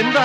എന്താ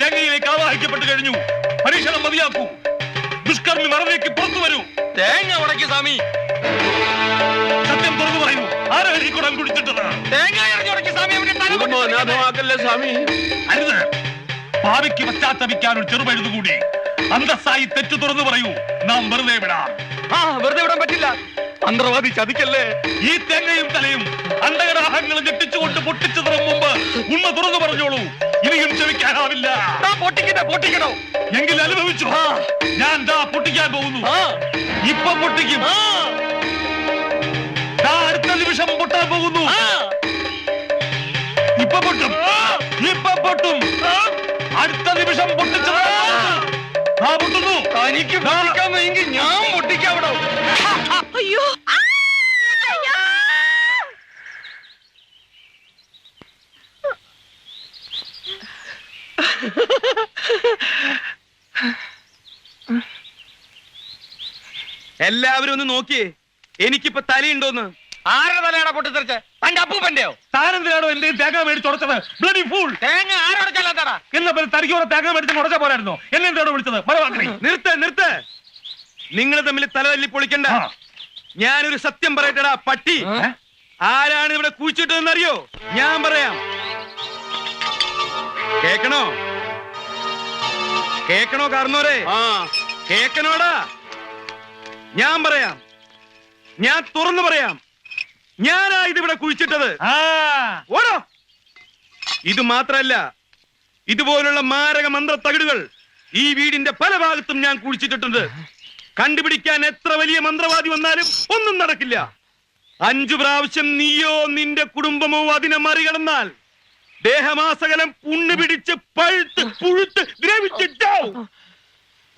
തേങ്ങയിലേക്ക് ആവാഹിക്കപ്പെട്ടു കഴിഞ്ഞു. പരീക്ഷണം മതിയാക്കൂ. ദുഷ്കർമ്മി മറവിലേക്ക് പുറത്തു വരൂ. തേങ്ങ ഉടക്കി സ്വാമി. സത്യം തുറന്നു പറയൂ ആരാണ് ഈ കുടം കുടിച്ചിട്ടത്? തേങ്ങ ഇറങ്ങി സ്വാമി അവന്റെ തല കുടുംബം പൊട്ടിത്തെറിക്കണേ. അനാഥമാക്കല്ലേ സ്വാമി? അരുത്. ഭാവിക്ക് പശ്ചാത്തപിക്കാൻ ഒരു ചെറുപഴുതു കൂടി. അന്തസ്സായി തെറ്റു തുറന്നു പറയൂ. നാം വെറുതെ വിടാം. ആ വെറുതെ വിടാൻ പറ്റില്ല. മന്ത്രവാദി ചതിക്കല്ലേ? ഈ തേങ്ങയും തലയും അണ്ടകടാഹങ്ങളും ഞെട്ടിച്ചുകൊണ്ട് പൊട്ടിച്ചു തുറം മുമ്പ് ഉണ്മ തുറന്നു പറഞ്ഞോളൂ. ഇനിയും ക്ഷമിക്കാനാവില്ല ആ, പൊട്ടിക്കട്ടെ പൊട്ടിക്കണോ? എങ്കിൽ അനുഭവിച്ചു. ഞാൻ ദാ പൊട്ടിക്കാൻ പോകുന്നു. ആ. ഇപ്പൊ പൊട്ടിക്കും. അടുത്ത നിമിഷം പൊട്ടാൻ പോകുന്നു. ആ. ഇപ്പൊ പൊട്ടും. ഇപ്പൊ പൊട്ടും. അടുത്ത നിമിഷം പൊട്ടിച്ച. ആ. പൊട്ടുന്നു. തനിക്ക് ഞാൻ പൊട്ടിക്കാവിടോ അയ്യോ! എല്ലാവരും ഒന്ന് നോക്കിയേ എനിക്കിപ്പോ തലയുണ്ടോന്ന്? ആരുടെ തലയാണ് പൊട്ടിത്തെറിച്ച്? തന്റെ അപ്പൂപ്പന്റെയോ? താനെന്തിനാണോ എന്റെ തേങ്ങ മേടിച്ച് ഉടച്ചത്? ബ്ലഡി ഫൂൾ തേങ്ങ ആരോട് ചെല്ലാത്തടാ എന്നാ പിന്നെ തനിക്കോടെ തേങ്ങ മേടിച്ച് ഉടച്ച പോരായിരുന്നോ എന്നെ എന്താണ് വിളിച്ചത്? നിർത്ത് നിർത്ത്. നിങ്ങൾ തമ്മിൽ തലതല്ലി പൊളിക്കണ്ട. ഞാനൊരു സത്യം പറയട്ടടാ പട്ടി? ആരാണ് ഇവിടെ കുഴിച്ചിട്ടതെന്ന് അറിയോ ഞാൻ പറയാം. കേക്കണോ? കേക്കണോ കാർന്നോരെ? ആ. കേക്കണോടാ? ഞാൻ പറയാം. ഞാൻ തുറന്നു പറയാം. ഞാനാ ഇതിവിടെ കുഴിച്ചിട്ടത്. ആ. ഓടോ. ഇത് മാത്രല്ല ഇതുപോലുള്ള മാരക മന്ത്ര തകിടുകൾ ഈ വീടിന്റെ പല ഭാഗത്തും ഞാൻ കുഴിച്ചിട്ടിട്ടുണ്ട്. കണ്ടുപിടിക്കാൻ എത്ര വലിയ മന്ത്രവാദി വന്നാലും ഒന്നും നടക്കില്ല. അഞ്ചു പ്രാവശ്യം നീയോ നിന്റെ കുടുംബമോ അതിനെ മറികടന്നാൽ ദേഹമാസകലം പുണ്ണ് പിടിച്ച് പഴുത്ത് പുഴുത്ത് ദ്രവിച്ചിട്ടാവും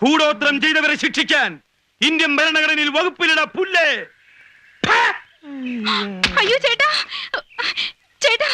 കൂടോത്രം ചെയ്തവരെ ശിക്ഷിക്കാൻ ഇന്ത്യൻ ഭരണഘടനയിൽ വകുപ്പിലിട പുല്ലേ. അയ്യോ ചേട്ടാ. ചേട്ടാ.